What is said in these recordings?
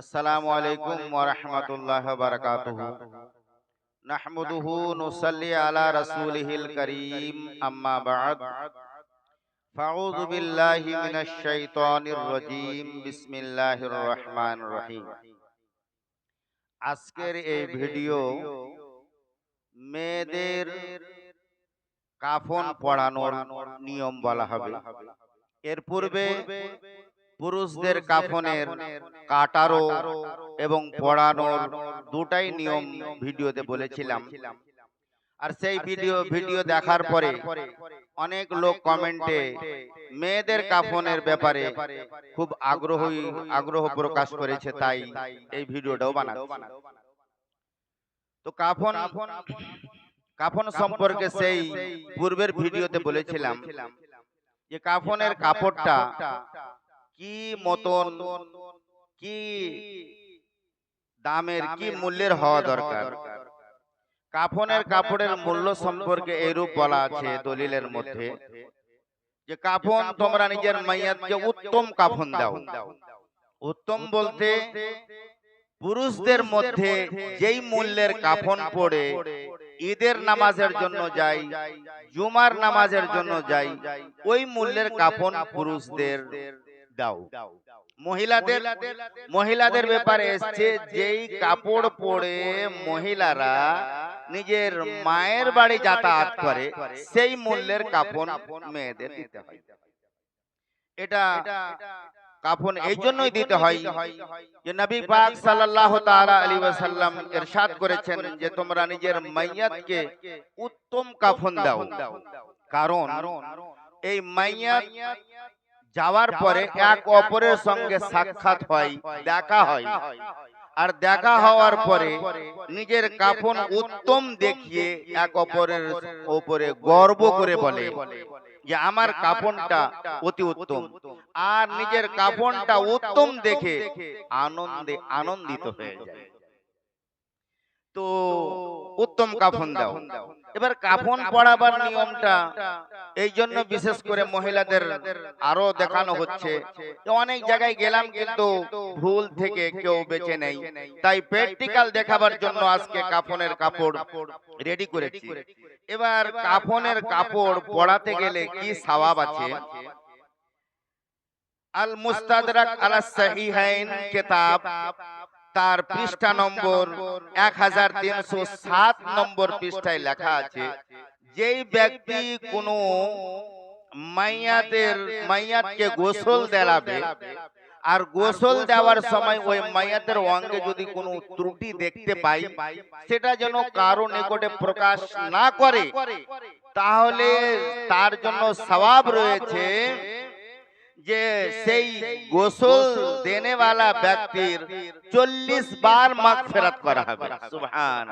আসসালামু আলাইকুম ওয়া রাহমাতুল্লাহি ওয়া বারাকাতুহু। নাহমাদুহু নুসাল্লি আলা রাসূলিহিল কারীম। আম্মা বা'দ। ফাউযু বিল্লাহি মিনাশ শাইতানির রাজীম। বিসমিল্লাহির রহমানির রহিম। আজকের এই ভিডিও মেয়েদের কাফন পড়ানোর নিয়ম বলা হবে। এর পূর্বে পুরুষদের কাফনের কাটারও এবং পড়ানোর দুটাই নিয়ম ভিডিওতে বলেছিলাম। আর সেই ভিডিও ভিডিও দেখার পরে অনেক লোক কমেন্টে মেয়েদের কাফনের ব্যাপারে খুব আগ্রহী আগ্রহ প্রকাশ করেছে তাই এই ভিডিওটাও বানাচ্ছি। তো কাফন কাফন সম্পর্কে সেই পূর্বের ভিডিওতে বলেছিলাম যে কাফনের কাপড়টা কি মতন কি দামের কি মূল্যের হওয়া দরকার? কাফনের কাপড়ের মূল্য সম্পর্কে এরূপ বলা আছে দলিলের মধ্যে যে কাফন তোমরা নিজের মাইয়াতকে উত্তম কাফন দাও। উত্তম বলতে পুরুষদের মধ্যে যেই মূল্যের কাফন পড়ে ঈদের নামাজের জন্য যাই জুমার নামাজের জন্য যাই ওই মূল্যের কাফন পুরুষদের দাও। মহিলাদের মহিলাদের ব্যাপারে এসছে যেই কাপড় পরে মহিলারা নিজের মায়ের বাড়ি যাতায়াত করে সেই মূল্যের কাপড় মেয়েদের দিতে হয়। এটা কাফন এই জন্যই দিতে হয় যে নবী পাক সাল্লাল্লাহু তাআলা আলাইহি ওয়াসাল্লাম ইরশাদ করেছেন যে তোমরা নিজের মাইয়াতকে উত্তম কাফন দাও। কারণ এই মাইয়াত যাওয়ার পরে এক অপরের সঙ্গে সাক্ষাৎ হয় দেখা হয়। আর দেখা হওয়ার পরে নিজের কাফন উত্তম দেখিয়ে এক অপরের ওপরে গর্ব করে বলে যে আমার কাপড়টা অতি উত্তম। আর নিজের কাপনটা উত্তম দেখে আনন্দে আনন্দিত হয়ে যায়। তো উত্তম কাফন দাও। এবার কাফন পড়াবার নিয়মটা এই জন্য বিশেষ করে মহিলাদের আরও দেখানো হচ্ছে। অনেক জায়গায় গেলাম কিন্তু ভুল থেকে কেউ বেঁচে নেই। তাই প্র্যাকটিক্যাল দেখাবার জন্য আজকে কাফনের কাপড় রেডি করেছি। এবার কাফনের কাপড় পড়াতে গেলে কি সওয়াব আছে? আল মুস্তাদরাক আলা সাহিহাইন কিতাব। তার পৃষ্ঠা নম্বর এক হাজার তিনশো সাত নম্বর পৃষ্ঠায় লেখা আছে যেই ব্যক্তি কোনো মাইয়াদের মাইয়াতকে গোসল দেলাবে আর গোসল দেওয়ার সময় ওই মাইয়াতের অঙ্গে যদি কোনো ত্রুটি দেখতে পাই সেটা যেন কারও নিকটে প্রকাশ না করে তাহলে তার জন্য সওয়াব রয়েছে যে সেই গোসল দেনেওয়ালা ব্যক্তির চল্লিশ বার মাগ ফেরত করা হবে। সুবহান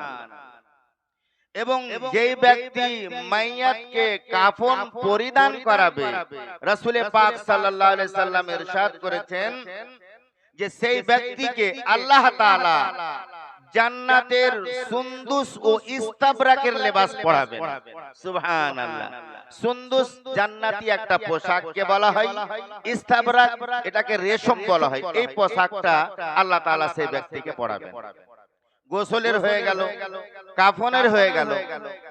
এবং যেই ব্যক্তি মাইয়াতকে কাফন পরিধান করাবে রাসূলে পাক সাল্লাল্লাহু আলাইহি সাল্লাম ইরশাদ করেছেন যে সেই ব্যক্তিকে আল্লাহ তাআলা জান্নাতের সুন্দুস ও ইস্তাবরাকের লেবাস পরাবেন। সুবহানাল্লাহ। সুন্দুস জান্নাতি একটা পোশাককে বলা হয়। ইস্তাবরাক এটাকে রেশম বলা হয়। এই পোশাকটা আল্লাহ তাআলা সেই ব্যক্তিকে পরাবেন। গোসলের হয়ে গেল কাফনের হয়ে গেল।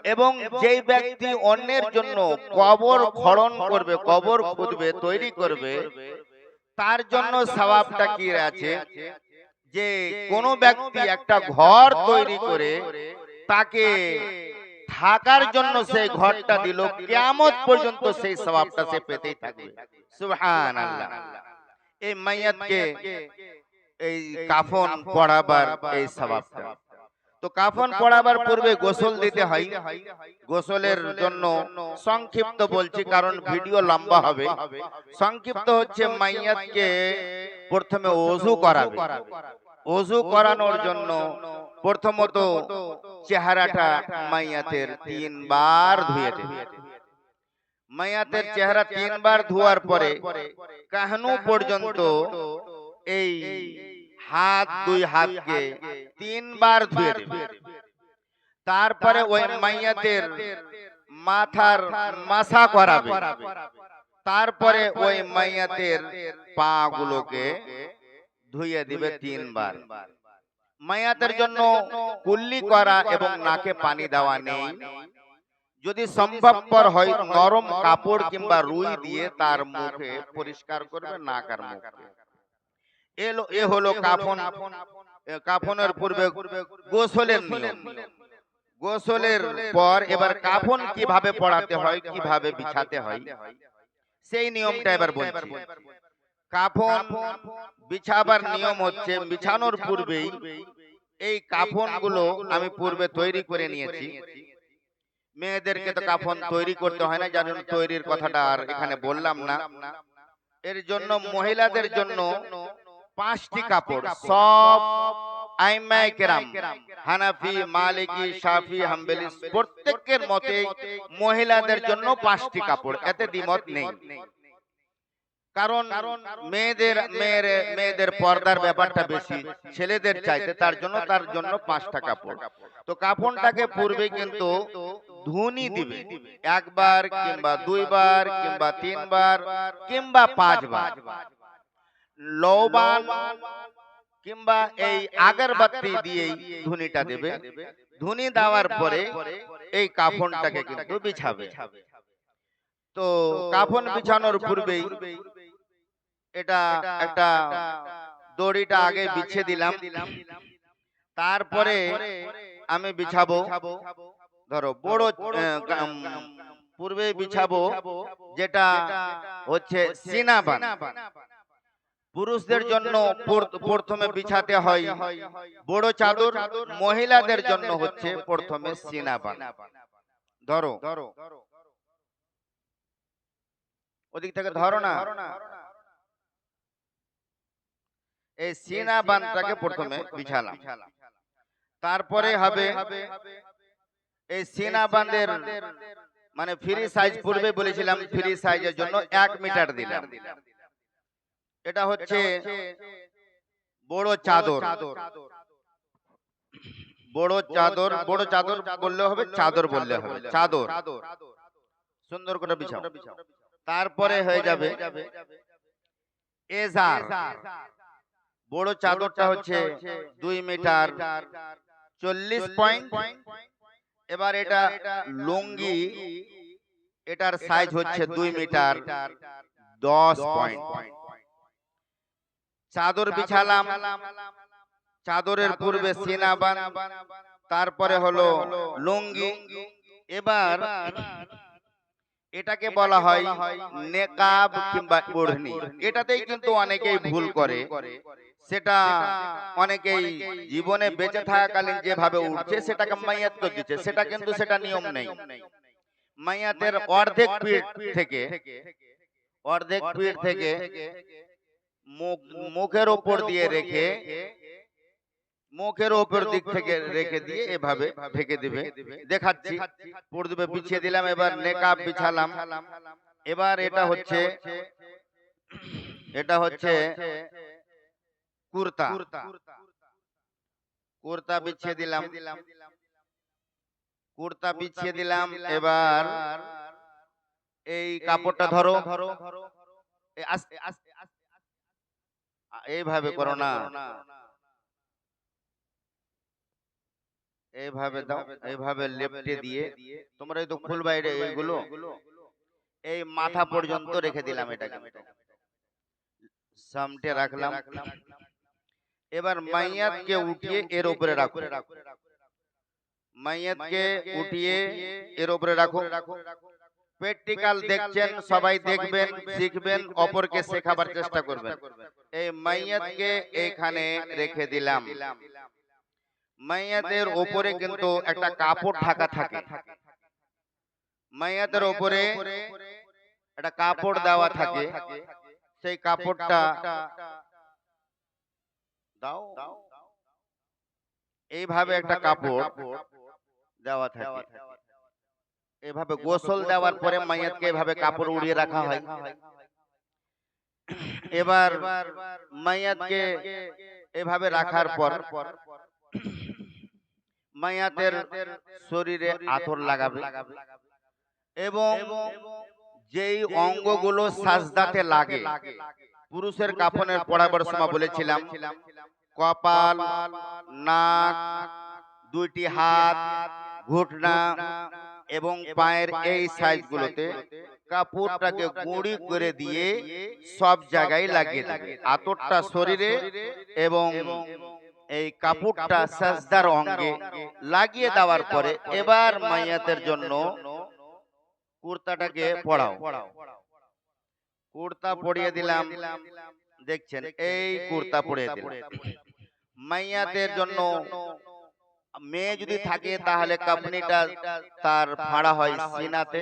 এবং যেই ব্যক্তি অন্যের জন্য কবর খড়ন করবে কবর খুঁজবে তৈরি করবে তার জন্য সওয়াবটা কি আছে? যে কোন ব্যক্তি একটা ঘর তৈরি করে তাকে থাকার জন্য সেই ঘরটা দিল। কিয়ামত পর্যন্ত সেই সওয়াবটা সে পেতেই থাকবে। সুবহানাল্লাহ। এই মাইয়াতকে এই কাফন পড়াবার এই সওয়াবটা তো কাফন পড়াবার পূর্বে গোসল দিতে হয়। গোসলের জন্য সংক্ষিপ্ত বলছি কারণ ভিডিও লম্বা হবে। সংক্ষিপ্ত হচ্ছে মাইয়াতকে প্রথমে ওযু করাবে। ওযু করানোর জন্য প্রথমত চেহারাটা মাইয়াতের তিনবার ধুয়ে দেবে মাইয়াতের চেহারা তিনবার ধোয়ার পরে কাহনু পর্যন্ত এই হাত দুই হাতকে তিনবার ধুয়ে দেবে তারপরে ওই মাইয়াতের মাথার মাসা করাবে। তারপরে ওই মাইয়াতের পা গুলোকে ধুইয়ে দিবে তিনবার। মায়াতের জন্য কুল্লি করা এবং নাকে পানি দেওয়া নেই। যদি সম্ভবপর হয় নরম কাপড় কিংবা রুই দিয়ে তার মুখে পরিষ্কার করবে নাক আর মুখে। এলো এ হলো কাফন। কাফনের পূর্বে গোসলের নিয়ম। গোসলের পর এবার কাফন কীভাবে পড়াতে হয় কীভাবে বিছাতে হয়। সেই নিয়মটা এবার বলছি। কাফন বিছাবার নিয়ম হচ্ছে বিছানোর পূর্বেই এই কাফনগুলো আমি পূর্বে তৈরি করে নিয়েছি। মেয়েদেরকে তো কাফন তৈরি করতে হয় না যার জন্য তৈরির কথাটা আর এখানে বললাম না। এর জন্য মহিলাদের জন্য পাঁচটি কাপড় সব কেরাম হানাফি মালিকি শাফি হাম্বেলি প্রত্যেকের মতে মহিলাদের জন্য পাঁচটি কাপড় এতে দ্বিমত নেই। কারণ মেয়েদের মেয়ের মেয়েদের পর্দার ব্যাপারটা বেশি। ছেলেদের চাইতে তার জন্য তার জন্য পাঁচটা কাপড়। তো কাপড়টাকে পূর্বে কিন্তু ধুনি দিবে। একবার কিংবা দুইবার কিংবা তিনবার কিংবা পাঁচবার। লৌবান কিংবা এই আগরবাতি দিয়েই ধুনিটা দেবে। ধুনি দেওয়ার পরে এই কাফনটাকে কিন্তু বিছাবে। তো কাফন বিছানোর পূর্বেই এটা একটা দড়িটা আগে বিছিয়ে দিলাম। তারপরে আমি বিছাবো। ধরো বড় পূর্বে বিছাবো যেটা হচ্ছে সিনাবান। পুরুষদের জন্য প্রথমে বিছাতে হয়। বড় চাদর মহিলাদের জন্য হচ্ছে প্রথমে সিনাবান। ধরো। ওদিক থেকে ধরো না। এই সিনা বানটাকে প্রথমে বিছালাম। তারপরে হবে এই সিনা বান্দের মানে ফ্রি সাইজ পূর্বে বলেছিলাম ফ্রি সাইজের জন্য এক মিটার দিলাম। এটা হচ্ছে বড় চাদর। বড় চাদর বড় চাদর বললে হবে চাদর বললে হবে চাদর। সুন্দর করে বিছাও। তারপরে হয়ে যাবে এজার। বড় চাদরটা হচ্ছে দুই মিটার। চল্লিশ পয়েন্ট। এবার এটা লুঙ্গি। এটার সাইজ হচ্ছে দুই মিটার। দশ পয়েন্ট। চাদর বিছালাম। চাদরের পূর্বে সিনাবান তারপরে হলো লুঙ্গি। এবার এটাকে বলা হয় নেকাব কিংবা ওড়নি এটাতেই কিন্তু অনেকেই ভুল করে। সেটা অনেকেই জীবনে বেঁচে থাকাকালীন যেভাবে উঠছে, সেটাকে মাইয়াত করে দিচ্ছে। সেটা কিন্তু সেটা নিয়ম নেই। মাইয়াতের অর্ধেক পিঠ থেকে, অর্ধেক পিঠ থেকে মুখ- মুখের ওপর দিয়ে রেখে, মুখের ওপর দিক থেকে রেখে দিয়ে এভাবে ঢেকে দিবে। দেখাচ্ছি পূর্বে বিছিয়ে দিলাম, এবার নেকাব বিছালাম। এবার এটা হচ্ছে এটা হচ্ছে কুর্তা। কুর্তা। বিছিয়ে দিলাম। কুর্তা বিছিয়ে দিলাম। এবার এই কাপড়টা ধরো। এইভাবে করো না। এইভাবে দাও। এইভাবে লেপটে দিয়ে। তোমরা এই তো ফুল বাইরে এইগুলো। এই মাথা পর্যন্ত রেখে দিলাম এটাকে। সামটে রাখলাম। এবার মাইয়াতকে উঠিয়ে এর উপরে রাখো। মাইয়াতকে উঠিয়ে এর উপরে রাখো। প্র্যাকটিক্যাল দেখছেন সবাই দেখবেন শিখবেন অপরকে শেখাবার চেষ্টা করবেন। এই মাইয়াতকে এখানে রেখে দিলাম। মাইয়াতের উপরে কিন্তু একটা কাপড় ঢাকা থাকে। মাইয়াতের উপরে একটা কাপড় দেওয়া থাকে। সেই কাপড়টা এইভাবে একটা কাপড় দেওয়া থাকে। এভাবে গোসল দেওয়ার পরে মাইয়াতকে এভাবে কাপড় উড়িয়ে রাখা হয়। এবার মাইয়াতকে এভাবে রাখার পর শরীরে আতর লাগাবে এবং যেই অঙ্গগুলো সাজদাতে লাগে। পুরুষের কাফনের পড়াবার সময় বলেছিলাম কপাল নাক দুইটি হাত ঘুটনা এবং পায়ের এই সাইজগুলোতে কাপড়টাকে গুঁড়ি করে দিয়ে সব জায়গায় লাগিয়ে দেবে। আতরটা শরীরে এবং এই কাপড়টা সাজদার অঙ্গে লাগিয়ে দেওয়ার পরে এবার মাইয়াতের জন্য কুর্তাটাকে পড়াও কুর্তা পরিয়ে দিলাম। দেখছেন এই কুর্তা পরিয়ে দিলাম। মাইয়াতের জন্য মেয়ে যদি থাকে তাহলে কাপনিটা তার ফাড়া হয় সিনাতে।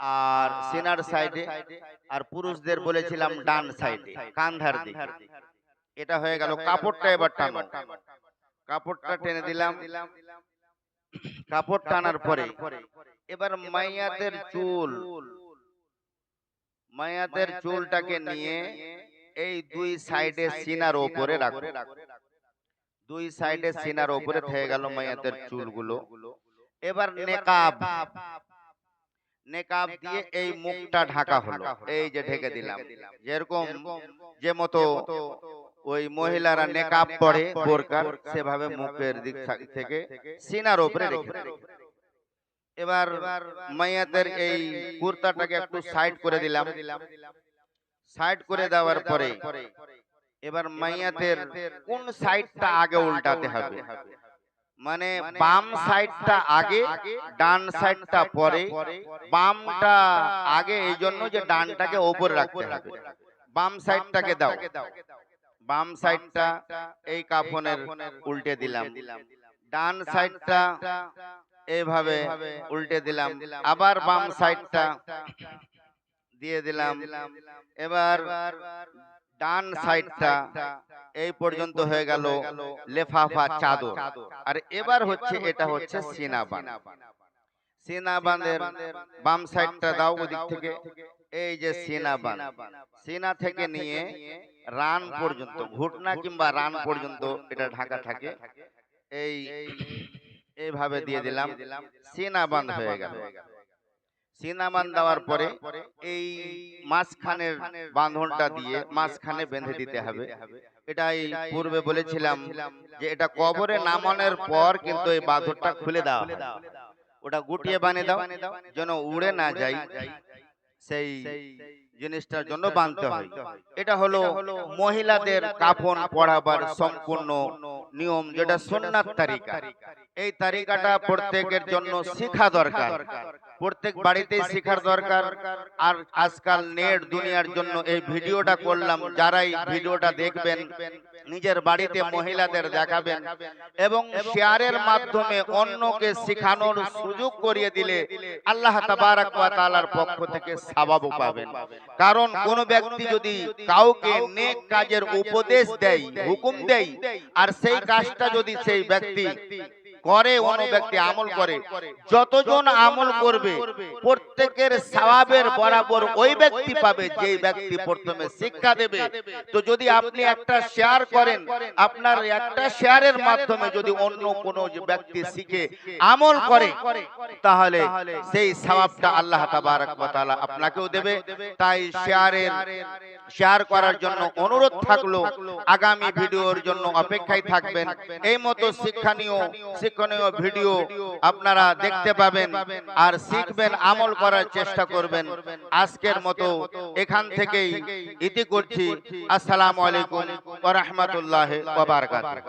আর সিনার সাইডে আর পুরুষদের বলেছিলাম ডান সাইডে কান্ধার দিকে। এটা হয়ে গেল কাপড়টা এবার টানো। কাপড়টা টেনে দিলাম। কাপড় টানার পরে এবার মাইয়াতের চুল। মায়াতের চুলটাকে নিয়ে এই দুই সাইডে সিনার ওপরে রাখো। দুই সাইডে সিনার ওপরে থেকে গেল মায়াতের চুলগুলো। এবার নেকাব। নেকাব। দিয়ে এই মুখটা ঢাকা হলো। এই যে ঢেকে দিলাম। যেরকম যে মতো ওই মহিলারা নেকাব পরে বোরকার সেভাবে মুখের দিক থেকে সিনার ওপরে রেখে। এবার মাইয়াতের এই কুর্তাটাকে একটু সাইড করে দিলাম। সাইড করে দেওয়ার পরে এবার মাইয়াতের কোন সাইডটা আগে উল্টাতে হবে? মানে বাম সাইডটা আগে, ডান সাইডটা পরে, বামটা আগে এই জন্য যে ডানটাকে ওপরে রাখতে হবে। বাম সাইডটাকে দাও। বাম সাইডটা এই কাফনের উল্টে দিলাম। ডান সাইডটা এইভাবে উল্টে দিলাম। আবার বাম সাইডটা দিয়ে দিলাম। এবার ডান সাইডটা এই পর্যন্ত হয়ে গেল লেফাফা চাদর। আর এবার হচ্ছে এটা হচ্ছে সিনাবান। সিনাবানের বাম সাইডটা দাও ওদিক থেকে। এই যে সিনাবান। সিনা থেকে নিয়ে রান পর্যন্ত, ঘুটনা কিংবা রান পর্যন্ত এটা ঢাকা থাকে। এই এইভাবে দিয়ে দিলাম। সিনাবান হয়ে গেল। সিনাবান দেওয়ার পরে এই মাঝখানের বাঁধনটা দিয়ে মাঝখানে বেঁধে দিতে হবে। এটাই পূর্বে বলেছিলাম যে এটা কবরে নামানোর পর কিন্তু এই বাঁধনটা খুলে দেওয়া। ওটা গুটিয়ে বানিয়ে দাও যেন উড়ে না যায় সেই জিনিসটার জন্য বাঁধতে হয়। এটা হলো মহিলাদের কাফন পড়াবার সম্পূর্ণ নিয়ম যেটা সুন্নাত তারিকা। এই তারিকাটা প্রত্যেকের জন্য শেখা দরকার। প্রত্যেক বাড়িতেই শেখার দরকার। আর আজকাল নেট দুনিয়ার জন্য এই ভিডিওটা করলাম যারাই ভিডিওটা দেখবেন নিজের বাড়িতে মহিলাদের দেখাবেন এবং শেয়ারের মাধ্যমে অন্যকে শেখানোর সুযোগ করিয়ে দিলে আল্লাহ তাবারাক ওয়া তাআলার পক্ষ থেকে সওয়াবও পাবেন। কারণ কোন ব্যক্তি যদি কাউকে নেক কাজের উপদেশ দেয় হুকুম দেয় আর সেই কাজটা যদি সেই ব্যক্তি করে অন্য ব্যক্তি আমল করে। যতজন আমল করবে প্রত্যেকের সওয়াবের বরাবর ওই ব্যক্তি পাবে যেই ব্যক্তি প্রথমে শিক্ষা দেবে। তো যদি আপনি একটা শেয়ার করেন আপনার একটা শেয়ারের মাধ্যমে যদি অন্য কোনো ব্যক্তি শিখে আমল করে তাহলে সেই সওয়াবটা আল্লাহ তাবারক তাআলা আপনাকেও দেবে। তাই শেয়ারের শেয়ার করার জন্য অনুরোধ থাকল। আগামী ভিডিওর জন্য অপেক্ষায় থাকবেন। এই মতো শিক্ষণীয় শিক্ষণীয় ভিডিও আপনারা দেখতে পাবেন আর শিখবেন আমল করার চেষ্টা করবেন। আজকের মতো এখান থেকেই ইতি করছি। আসসালামু আলাইকুম ওয়া রাহমাতুল্লাহি ওয়া বারাকাতুহু।